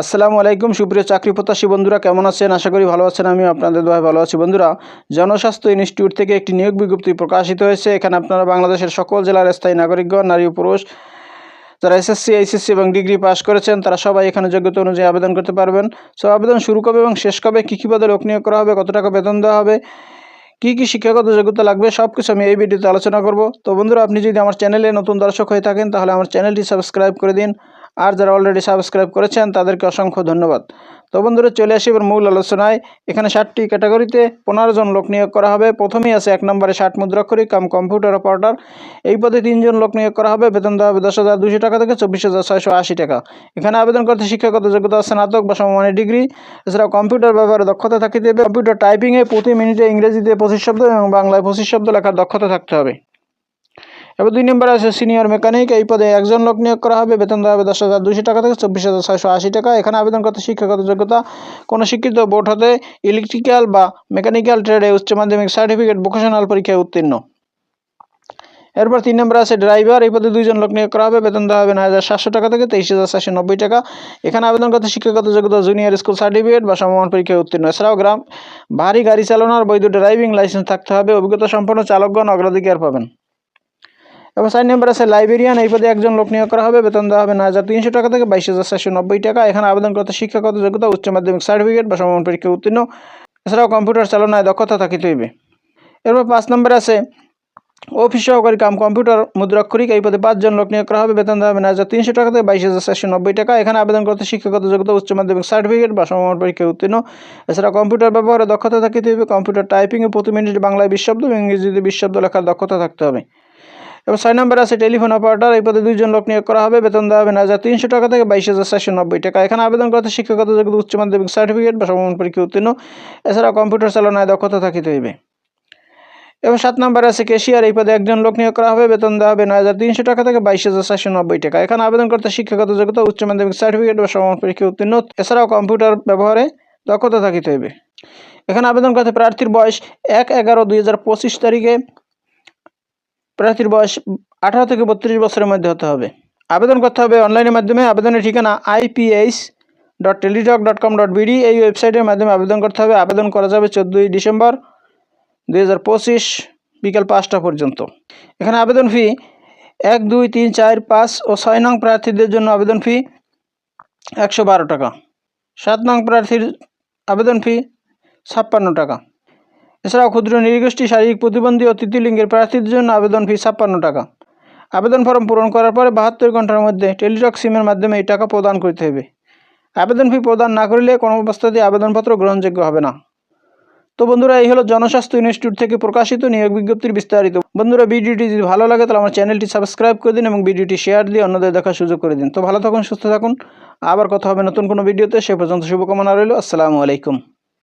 আসসালামু আলাইকুম, সুপ্রিয় চাকরি প্রত্যাশী বন্ধুরা, কেমন আছেন? আশা করি ভালো আছেন আমি আপনাদের দোয়ায় ভালো আছি। বন্ধুরা, জনস্বাস্থ্য ইনস্টিটিউট থেকে একটি নিয়োগ বিজ্ঞপ্তি প্রকাশিত হয়েছে। এখানে আপনারা বাংলাদেশের সকল জেলার স্থায়ী নাগরিকগণ নারী পুরুষ যারা এসএসসি, এইচএসসি এবং ডিগ্রি পাস করেছেন, তারা সবাই এখানে যোগ্যতা অনুযায়ী আবেদন করতে পারবেন। সো, আবেদন শুরু কবে এবং শেষ কবে, কী কী পদে লোক নিয়োগ করা হবে, কত টাকা বেতন দেওয়া হবে, কী কী শিক্ষাগত যোগ্যতা লাগবে সব কিছু আমি এই ভিডিওতে আলোচনা করব। তো বন্ধুরা, আপনি যদি আমার চ্যানেলে নতুন দর্শক হয়ে থাকেন, তাহলে আমার চ্যানেলটি সাবস্ক্রাইব করে দিন। আর যারা অলরেডি সাবস্ক্রাইব করেছেন, তাদেরকে অসংখ্য ধন্যবাদ। তো বন্ধুরা, চলে আসি এবার মূল আলোচনায়। এখানে ষাটটি ক্যাটাগরিতে পনেরো জন লোক নিয়োগ করা হবে। প্রথমেই আছে এক নম্বরে ষাট মুদ্রাক্ষরিক কাম কম্পিউটার অপারেটর। এই পদে তিনজন লোক নিয়োগ করা হবে। বেতন দেওয়া হবে দশ হাজার দুশো টাকা থেকে চব্বিশ হাজার ছয়শো আশি টাকা। এখানে আবেদন করতে শিক্ষাগত যোগ্যতা, স্নাতক বা সমমানের ডিগ্রি। এছাড়াও কম্পিউটার ব্যবহারে দক্ষতা থাকিতে হবে। কম্পিউটার টাইপিংয়ে প্রতি মিনিটে ইংরেজিতে পঁচিশ শব্দ এবং বাংলায় পঁচিশ শব্দ লেখার দক্ষতা থাকতে হবে। এবার দুই নম্বরে আছে সিনিয়র মেকানিক। এই পদে একজন লোক নিয়োগ করা হবে। বেতন দেওয়া হবে দশ হাজার দুশো টাকা থেকে চব্বিশ হাজার ছয়শো আশি টাকা। এখানে আবেদন করতে শিক্ষাগত যোগ্যতা, কোনো শিক্ষিত বোর্ড হতে ইলেকট্রিক্যাল বা মেকানিক্যাল ট্রেডে উচ্চ মাধ্যমিক সার্টিফিকেট ভোকেশনাল পরীক্ষায় উত্তীর্ণ। এরপর তিন নম্বরে আছে ড্রাইভার। এই পদে দুইজন লোক নিয়োগ করা হবে। বেতন দেওয়া হবে নয় হাজার সাতশো টাকা থেকে তেইশ হাজার চারশো নব্বই টাকা। এখানে আবেদন করতে শিক্ষাগত যোগ্যতা, জুনিয়র স্কুল সার্টিফিকেট বা সমমান পরীক্ষায় উত্তীর্ণ। এছাড়াও গ্রাম, ভারী গাড়ি চালানোর বৈধ ড্রাইভিং লাইসেন্স থাকতে হবে। অভিজ্ঞতা সম্পন্ন চালকগণ অগ্রাধিকার পাবেন। এবং চার নম্বর আছে লাইব্রেরিয়ান এই পদে একজন লোক নিয়োগ করা হবে, বেতন দেওয়া হবে নয় হাজার তিনশো টাকা থেকে বাইশ হাজার চারশো নব্বই টাকা। এখানে আবেদন করতে শিক্ষাগত যোগ্যতা, উচ্চ মাধ্যমিক সার্টিফিকেট বা সমমান পরীক্ষায় উত্তীর্ণ। এছাড়াও কম্পিউটার চালনায় দক্ষতা থাকিতে হইবে। এরপর পাঁচ নম্বর আছে, অফিস সহকারী কাম কম্পিউটার মুদ্রাক্ষরিক এই পদে পাঁচজন লোক নিয়োগ করা হবে, বেতন দেওয়া হবে নয় হাজার তিনশো টাকা থেকে বাইশ হাজার চারশো নব্বই টাকা। এখানে আবেদন করতে শিক্ষাগত যোগ্যতা, উচ্চ মাধ্যমিক সার্টিফিকেট বা সমমান পরীক্ষায় উত্তীর্ণ। এছাড়া কম্পিউটার ব্যবহারে দক্ষতা থাকিতে হবে কম্পিউটার টাইপিংয়ে প্রতি মিনিটে বাংলায় বিশ শব্দ এবং ইংরেজিতে বিশ শব্দ লেখার দক্ষতা থাকতে হবে। এবার ছয় নম্বর আছে টেলিফোন অপারেটর। এই পদে দুইজন লোক নিয়োগ করা হবে। বেতন দেওয়া হবে নয় হাজার তিনশো টাকা থেকে বাইশ হাজার চারশো নব্বই টাকা। এখানে আবেদন করতে শিক্ষাগত যোগ্যতা উচ্চ মাধ্যমিক সার্টিফিকেট বা সমমান পরীক্ষা উত্তীর্ণ। এছাড়া কম্পিউটার চালনায় দক্ষতা থাকিতে হইবে। এবং সাত নম্বর আছে কেশিয়ার এই পদে একজন লোক নিয়োগ করা হবে। বেতন দেওয়া হবে নয় হাজার তিনশো টাকা থেকে বাইশ হাজার চারশো নব্বই টাকা। এখানে আবেদন করতে শিক্ষাগত যোগ্যতা উচ্চ মাধ্যমিক সার্টিফিকেট বা সমান পরীক্ষা উত্তীর্ণ। এছাড়াও কম্পিউটার ব্যবহারে দক্ষতা থাকিতে হইবে। এখানে আবেদন করতে প্রার্থীর বয়স এক এগারো দুই হাজার পঁচিশ তারিখে। প্রার্থীর বয়স আঠারো থেকে বত্রিশ বছরের মধ্যে হতে হবে। আবেদন করতে হবে অনলাইনের মাধ্যমে। আবেদনের ঠিকানা IPH dot Teletalk dot com dot BD এই ওয়েবসাইটের মাধ্যমে আবেদন করতে হবে। আবেদন করা যাবে চোদ্দোই ডিসেম্বর দুই হাজার পঁচিশ বিকাল পাঁচটা পর্যন্ত। এখানে আবেদন ফি এক, দুই, তিন, চার, পাঁচ ও ছয় নং প্রার্থীদের জন্য আবেদন ফি একশো বারো টাকা। সাত নং প্রার্থীর আবেদন ফি ছাপ্পান্ন টাকা। এছাড়াও ক্ষুদ্র নৃগোষ্ঠী শারীরিক প্রতিবন্ধী ও তৃতীয় লিঙ্গের প্রার্থীদের জন্য আবেদন ফি ছাপ্পান্ন টাকা। আবেদন ফর্ম পূরণ করার পরে বাহাত্তর ঘণ্টার মধ্যে টেলিটক সিমের মাধ্যমে এই টাকা প্রদান করতে হবে। আবেদন ফি প্রদান না করলে কোনো অবস্থাতেই আবেদনপত্র গ্রহণযোগ্য হবে না। তো বন্ধুরা, এই হলো জনস্বাস্থ্য ইনস্টিটিউট থেকে প্রকাশিত নিয়োগ বিজ্ঞপ্তির বিস্তারিত। বন্ধুরা, ভিডিওটি যদি ভালো লাগে, তাহলে আমার চ্যানেলটি সাবস্ক্রাইব করে দিন এবং ভিডিওটি শেয়ার দিয়ে অন্যদের দেখার সুযোগ করে দিন। তো ভালো থাকুন, সুস্থ থাকুন। আবার কথা হবে নতুন কোনো ভিডিওতে। সে পর্যন্ত শুভকামনা রইল। আসসালামু আলাইকুম।